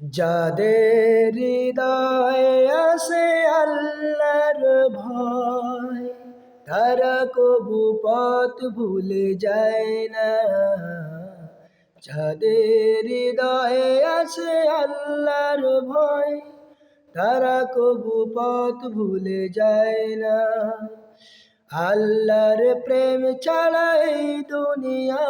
যাদের হৃদয়ে আছে আল্লাহর ভয়, তারা কবু পথ ভুলে যায় না। যাদের হৃদয়ে আছে আল্লাহর ভয়, তারা কবু পথ ভুলে যায় না। আল্লাহর প্রেম ছাড়া এই দুনিয়ায়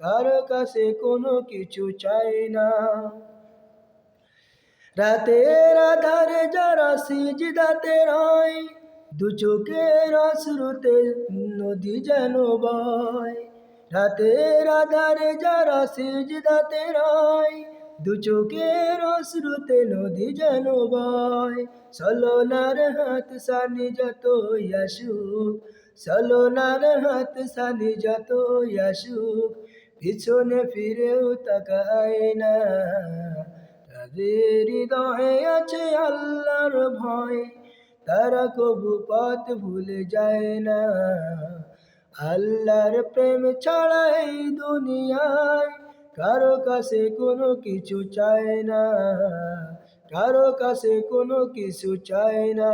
কারও কাছে কোনো কিছু চাই না। রাতের আধারে যারা সিজদাতে রয়, দু চোখের অশ্রুতে নদী যেন বয়। রাতের আধারে যারা সিজদাতে রয়, দু চোখের অশ্রুতে নদী যেন বয়। সলোনার হাত সানি যত ইয়াসুক সলোনার হাত সানি যত ইয়াসুক পিছনে ফিরেও তাকায় না। তাদের হৃদয়ে আছে আল্লাহর ভয়, তারা কবু পথ ভুলে যায় না। আল্লাহর প্রেম ছাড়া এই দুনিয়ায় কারও কাছে কোনো কিছু চায় না। কারও কাছে কোনো কিছু চায় না।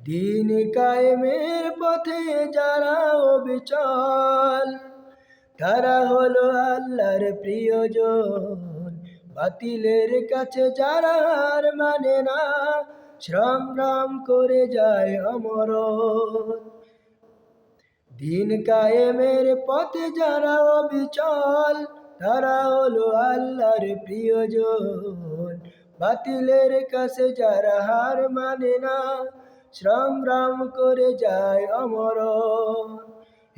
দিন কায়েমের পথে যারা অবিচল তারা হলো আল্লাহর প্রিয়জন। বাতিলের কাছে যারা আর মানে না, শ্রম রাম করে যায় অমর দিন কায়েমের পথে যারা অবিচল, তারা হলো আল্লাহর প্রিয়জন। বাতিলের কাছে যারা হার মানে না সংগ্রাম করে যায় অমর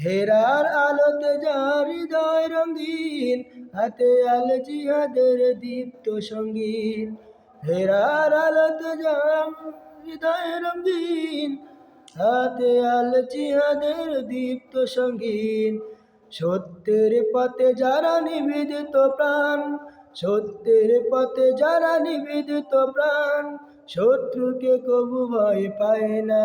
হেরার আলোতে যার হৃদয় রঙিন, হাতে আল জিহাদের দীপ্ত সঙ্গীন। হেরার আলোতে যার হৃদয় হাতে আল জিহাদের দীপ্ত সঙ্গীন। সত্যের পথে যারা নিবেদিত প্রাণ, সত্যের পথে যারা নিবেদিত প্রাণ, শত্রুকে কবু ভয় পায় না।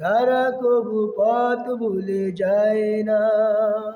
তারা কবু পথ ভুলে যায় না।